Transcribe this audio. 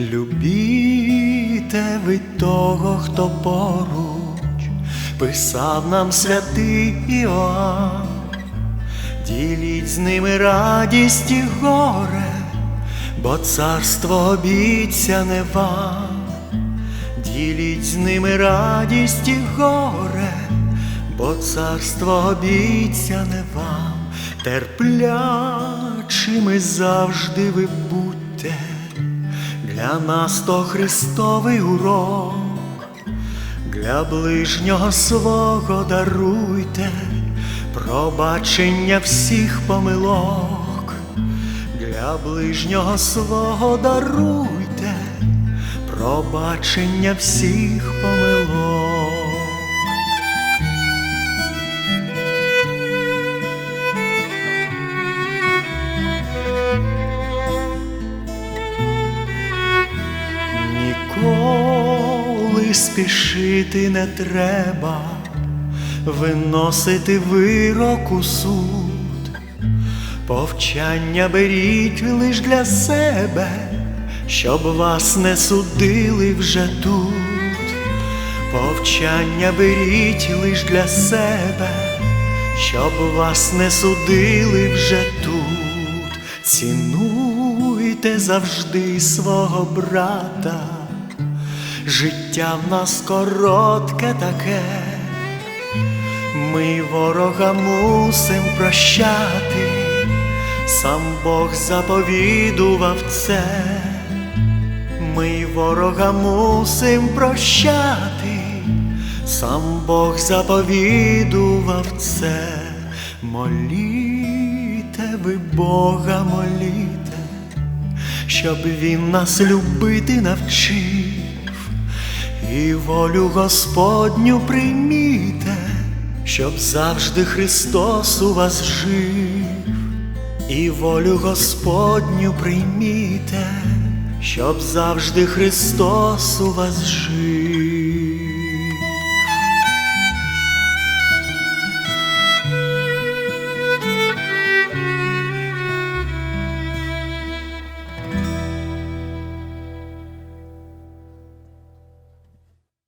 Любіте ви того, хто поруч, писав нам святий Іоанн, діліть з ними радість і горе, бо царство обіцяне вам, діліть з ними радість і горе, бо царство обіцяне вам, терплячими завжди ви будьте. Для нас то Христовий урок, для ближнього свого даруйте пробачення всіх помилок, для ближнього свого даруйте пробачення всіх помилок. Спішити не треба, виносити вирок у суд, повчання беріть лиш для себе, щоб вас не судили вже тут, повчання беріть лиш для себе, щоб вас не судили вже тут, цінуйте завжди свого брата. Життя в нас коротке таке, ми ворога мусим прощати, сам Бог заповідував це, ми ворога мусим прощати, сам Бог заповідував це, моліте ви Бога, моліте, щоб Він нас любити навчив і волю Господню прийміте, щоб завжди Христос у вас жив, і волю Господню прийміте, щоб завжди Христос у вас жив.